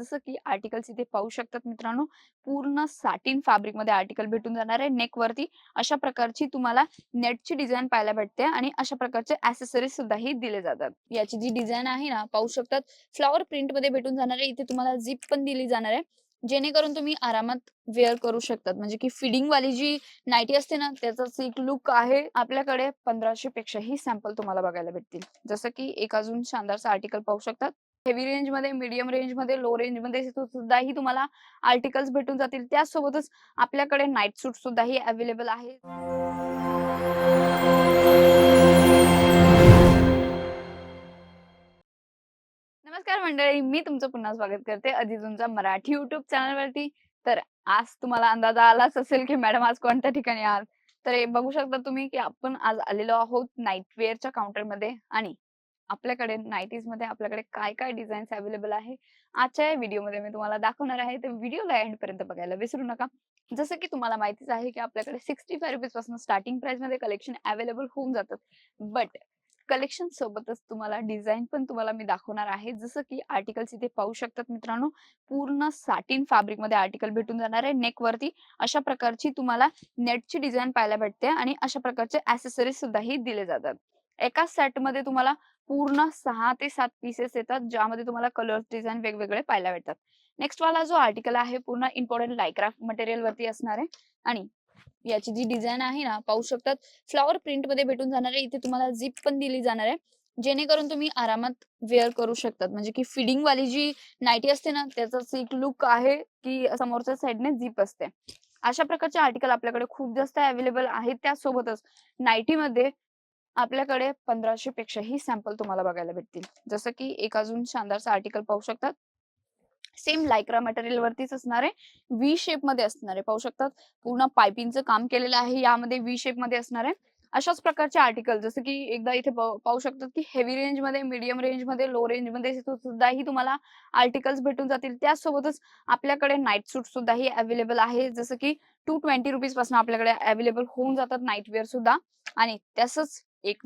जसं की आर्टिकल्स इथे पाहू शकतात मित्रांनो पूर्ण साटिन फॅब्रिकमध्ये आर्टिकल भेटून जाणार आहे. नेक वरती अशा प्रकारची तुम्हाला नेटची डिझाईन पाहायला भेटते आणि अशा प्रकारचे ऍसेसरीज सुद्धा ही दिले जातात. याची जी डिझाईन आहे ना पाहू शकतात. फ्लॉवर प्रिंटमध्ये भेटून जाणार आहे. इथे तुम्हाला झिप पण दिली जाणार आहे. जेणेकरून तुम्ही आरामात वेअर करू शकतात. म्हणजे की फिडिंग वाली जी नाईटी असते ना त्याचाच एक लुक आहे आपल्याकडे. पंधराशे पेक्षाही सॅम्पल तुम्हाला बघायला भेटतील. जसं की एक अजून शानदारचा आर्टिकल पाहू शकतात. हेवी रेंजमध्ये मीडियम रेंजमध्ये लो रेंजमध्ये सुद्धाही तुम्हाला आर्टिकल्स भेटून जातील. त्याचसोबतच आपल्याकडे नाईट सूट सुद्धाही अवेलेबल आहे. नमस्कार मंडळी मी तुमचं पुन्हा स्वागत करते अजिजूंचा मराठी युट्यूब चॅनलवरती तर आज तुम्हाला अंदाजा आलाच असेल की मॅडम आज कोणत्या ठिकाणी आहात? तर बघू शकता तुम्ही की आपण आज आलेलो आहोत नाईटवेअरच्या काउंटरमध्ये आणि आपल्याकडे नाईटीजमध्ये आपल्याकडे काय काय डिझाईन्स अवेलेबल आहे? आजच्या या व्हिडिओमध्ये मी तुम्हाला दाखवणार आहे. तर व्हिडिओला एंड पर्यंत बघायला विसरू नका. जसं की तुम्हाला माहितीच आहे की आपल्याकडे सिक्स्टी फाय रुपीजपासून स्टार्टिंग प्राइसमध्ये कलेक्शन अवेलेबल होऊन जातात. बट कलेक्शन सोबतच तुम्हाला डिझाईन पण तुम्हाला मी दाखवणार आहे. जसं की आर्टिकल्स इथे पाहू शकतात मित्रांनो. पूर्ण साटिन फॅब्रिकमध्ये आर्टिकल भेटून जाणार आहे. नेक वरती अशा प्रकारची तुम्हाला नेटची डिझाईन पाहायला भेटते आणि अशा प्रकारचे ऍसेसरीज सुद्धाही दिले जातात. एका सेटमध्ये तुम्हाला पूर्ण सहा ते सात पीसेस येतात ज्यामध्ये तुम्हाला कलर डिझाईन वेगवेगळे पाहायला भेटतात. नेक्स्ट वाला जो आर्टिकल आहे पूर्ण इम्पॉर्टंट लायक्राफ्ट मटेरियल वरती असणार आहे. आणि याची जी डिझाईन आहे ना पाहू शकतात फ्लॉवर प्रिंटमध्ये भेटून जाणार आहे. इथे तुम्हाला झिप पण दिली जाणार आहे. जेणेकरून तुम्ही आरामात वेअर करू शकतात. म्हणजे की फिडिंग वाली जी नाईटी असते ना त्याचा एक लुक आहे की समोरच्या साईडने झिप असते. अशा प्रकारचे आर्टिकल आपल्याकडे खूप जास्त अवेलेबल आहेत. त्यासोबतच नाईटी मध्ये आपल्याकडे पंधराशे पेक्षाही सॅम्पल तुम्हाला बघायला भेटतील. जसं की एक अजून शानदारचं आर्टिकल पाहू शकतात. सेम लायक्रा मटेरियल वरतीच असणार आहे व्ही शेपमध्ये असणार. आहे पाहू शकतात. पूर्ण पायपिंगचं काम केलेलं आहे. यामध्ये व्ही शेपमध्ये असणार आहे अशाच प्रकारचे आर्टिकल जसं की एकदा इथे पाहू शकतात की हेवी रेंजमध्ये मीडियम रेंजमध्ये लो रेंजमध्ये सुद्धाही तुम्हाला आर्टिकल्स भेटून जातील. त्यासोबतच आपल्याकडे नाईट सूट सुद्धाही अवेलेबल आहे. जसं की टू ट्वेंटी रुपीजपासून आपल्याकडे अवेलेबल होऊन जातात नाईट वेअर सुद्धा. आणि तसंच एक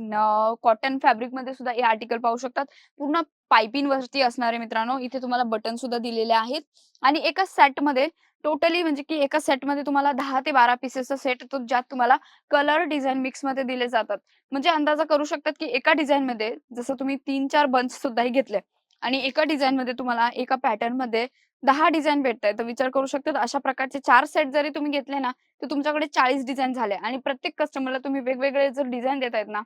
कॉटन फॅब्रिकमध्ये सुद्धा हे आर्टिकल पाहू शकतात. पूर्ण पायपिंग वरती असणारे मित्रांनो इथे तुम्हाला बटन सुद्धा दिलेले आहेत. आणि एका सेटमध्ये टोटली म्हणजे की एका सेटमध्ये तुम्हाला दहा ते बारा पीसेसचा सेट येतो ज्यात तुम्हाला कलर डिझाईन मिक्समध्ये दिले जातात. म्हणजे अंदाजा करू शकतात की एका डिझाईन मध्ये जसं तुम्ही तीन चार बंच सुद्धाही घेतले. आणि एका डिझाईन मध्ये तुम्हाला एका पॅटर्नमध्ये दहा डिझाईन भेटत तर विचार करू शकतात अशा प्रकारचे चार सेट जरी तुम्ही घेतले ना तर तुमच्याकडे चाळीस डिझाईन झाले आणि प्रत्येक कस्टमरला तुम्ही वेगवेगळे जर डिझाईन देतायत ना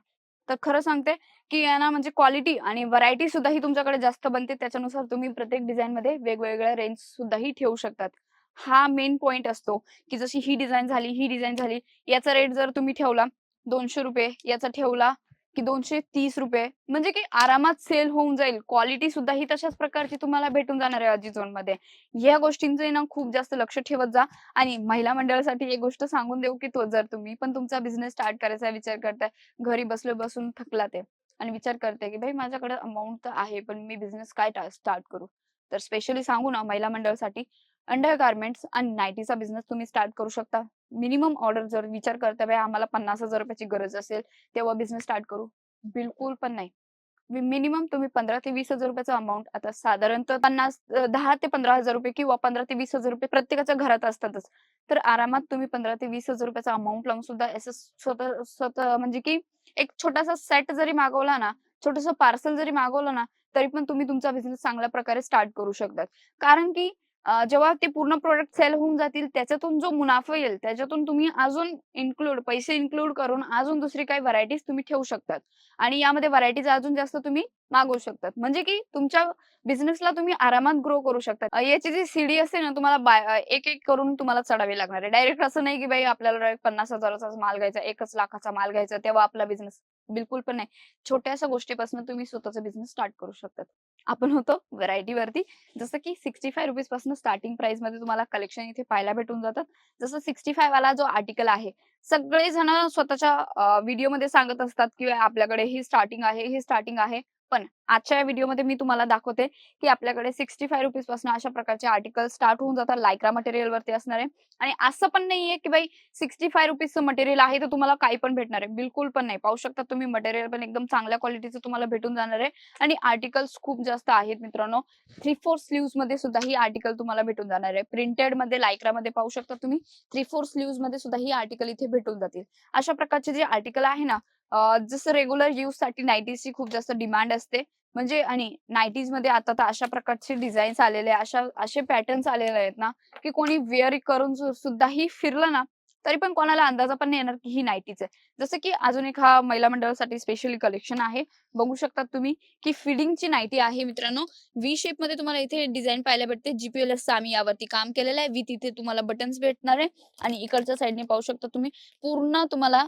तर खरं सांगते की यांना म्हणजे क्वालिटी आणि व्हरायटी सुद्धा ही तुमच्याकडे जास्त बनते. त्याच्यानुसार तुम्ही प्रत्येक डिझाईन मध्ये वेगवेगळ्या रेंज सुद्धाही ठेवू शकतात. हा मेन पॉइंट असतो की जशी ही डिझाईन झाली ही डिझाईन झाली याचा रेट जर तुम्ही ठेवला दोनशे रुपये याचा ठेवला की दोनशे तीस रुपये. म्हणजे की आरामात सेल होऊन जाईल. क्वालिटी सुद्धा ही तशाच प्रकारची तुम्हाला भेटून जाणार आहे अजिझोनमध्ये. या गोष्टींचं ना खूप जास्त लक्ष ठेवत जा. आणि महिला मंडळासाठी एक गोष्ट सांगून देऊ की तो जर तुम्ही पण तुमचा बिझनेस स्टार्ट करायचा विचार करताय घरी बसलो बसून थकला ते आणि विचार करते की भाई माझ्याकडे अमाऊंट तर आहे पण मी बिझनेस काय स्टार्ट करू? तर स्पेशली सांगू ना महिला मंडळासाठी अंडर गार्मेंट्स आणि नाईटीचा बिझनेस तुम्ही स्टार्ट करू शकता. मिनिमम ऑर्डर जर विचार करता भाई आम्हाला पन्नास हजार रुपयाची गरज असेल तेव्हा बिझनेस स्टार्ट करू. बिलकुल पण नाही. मिनिमम तुम्ही पंधरा ते वीस हजार रुपयाचा अमाऊंट आता साधारणतः पन्नास दहा ते पंधरा हजार रुपये किंवा पंधरा ते वीस हजार रुपये प्रत्येकाच्या घरात असतातच. तर आरामात तुम्ही पंधरा ते वीस हजार रुपयाचा अमाऊंट लावून सुद्धा असं स्वतः स्वतः म्हणजे की एक छोटासा सेट जरी मागवला ना छोटस पार्सल जरी मागवलं ना तरी पण तुम्ही तुमचा बिझनेस चांगल्या प्रकारे स्टार्ट करू शकतात. कारण की जेव्हा ते पूर्ण प्रोडक्ट सेल होऊन जातील त्याच्यातून जो मुनाफा येईल त्याच्यातून तुम्ही अजून इन्क्लूड पैसे इन्क्लूड करून अजून दुसरी काही व्हरायटीज तुम्ही ठेवू शकतात. आणि यामध्ये व्हरायटीज अजून जास्त तुम्ही मागवू शकतात. म्हणजे की तुमच्या बिझनेसला तुम्ही आरामात ग्रो करू शकता याची जी सीडी असते ना तुम्हाला बाय एक एक करून तुम्हाला चढावी लागणार आहे. डायरेक्ट असं नाही की बाई आपल्याला पन्नास हजाराचा माल घ्यायचा एकच लाखाचा माल घ्यायचा तेव्हा आपला बिझनेस बिलकुल पण नाही. छोट्याशा गोष्टीपासून तुम्ही स्वतःचा बिझनेस स्टार्ट करू शकतात. आपण होतो व्हरायटी वरती. जसं की सिक्स्टी फाय रुपीजपासून स्टार्टिंग प्राइसमध्ये तुम्हाला कलेक्शन इथे पाहायला भेटून जातात जसं सिक्स्टी फाय वाला जो आर्टिकल आहे सगळे जण स्वतःच्या व्हिडिओमध्ये सांगत असतात की आपल्याकडे ही स्टार्टिंग आहे ही स्टार्टिंग आहे. पण आजच्या या व्हिडिओमध्ये मी तुम्हाला दाखवते की आपल्याकडे सिक्स्टी फाय रुपीजपासून अशा प्रकारचे आर्टिकल स्टार्ट होऊन जातात. लायक्रा मटेरियल वरती असणार. आहे आणि असं पण नाहीये की बाई सिक्स्टी फाय रुपीजचं मटेरियल आहे तर तुम्हाला काही पण भेटणार आहे. बिलकुल पण नाही. पाहू शकता तुम्ही मटेरियल पण एकदम चांगल्या क्वालिटीचं तुम्हाला भेटून जाणार आहे. आणि आर्टिकल्स खूप जास्त आहेत मित्रांनो. थ्री फोर स्लीव्समध्ये सुद्धा ही आर्टिकल तुम्हाला भेटून जाणार आहे. प्रिंटेडमध्ये लायक्रा मध्ये पाहू शकता तुम्ही. थ्री फोर स्लीव्समध्ये सुद्धा ही आर्टिकल इथे भेटून जातील. अशा प्रकारचे जे आर्टिकल आहे ना जसं रेग्युलर यूजसाठी नाईटीजची खूप जास्त डिमांड असते. म्हणजे आणि नाईटीजमध्ये आता तर अशा प्रकारचे डिझाईन्स आलेले अशा असे पॅटर्न्स आलेले आहेत ना की कोणी वेअर करून सुद्धा सुद्धाही फिरलं ना तरी पण कोणाला अंदाजा पण येणार की ही नाईटीच आहे. जसं की अजून एक हा महिला मंडळासाठी स्पेशली कलेक्शन आहे. बघू शकता तुम्ही की फिडिंगची नाईटी आहे मित्रांनो. व्ही शेपमध्ये तुम्हाला इथे डिझाईन पाहायला भेटते. जीपीएलएस आम्ही यावरती काम केलेलं आहे. विथ इथे तुम्हाला बटन्स भेटणार आहे. आणि इकडच्या साईडने पाहू शकता तुम्ही. पूर्ण तुम्हाला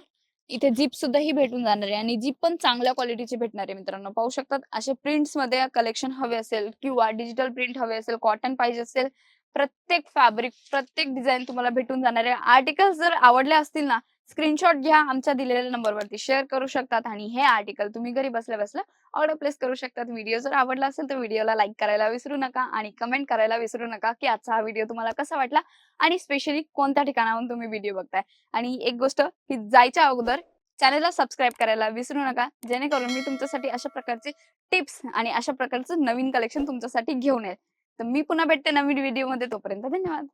इथे जीप सुद्धा ही भेटून जाणार आहे आणि जीप पण चांगल्या क्वालिटीची भेटणार आहे मित्रांनो. पाहू शकतात असे प्रिंट्समध्ये कलेक्शन हवे असेल किंवा डिजिटल प्रिंट हवे असेल कॉटन पाहिजे असेल प्रत्येक फॅब्रिक प्रत्येक डिझाईन तुम्हाला भेटून जाणार आहे. आर्टिकल्स जर आवडले असतील ना स्क्रीनशॉट घ्या आमच्या दिलेल्या नंबरवरती. शेअर करू शकतात आणि हे आर्टिकल तुम्ही घरी बसल्या बसल्या ऑर्डर प्लेस करू शकतात. व्हिडिओ जर आवडला असेल तर व्हिडिओला लाईक करायला विसरू नका आणि कमेंट करायला विसरू नका की आजचा हा व्हिडिओ तुम्हाला कसा वाटला आणि स्पेशली कोणत्या ठिकाणाहून तुम्ही व्हिडिओ बघताय. आणि एक गोष्ट की जायच्या अगोदर चॅनलला सबस्क्राईब करायला विसरू नका. जेणेकरून मी तुमच्यासाठी अशा प्रकारचे टिप्स आणि अशा प्रकारचं नवीन कलेक्शन तुमच्यासाठी घेऊन येईल. तर मी पुन्हा भेटते नवीन व्हिडिओमध्ये तोपर्यंत धन्यवाद.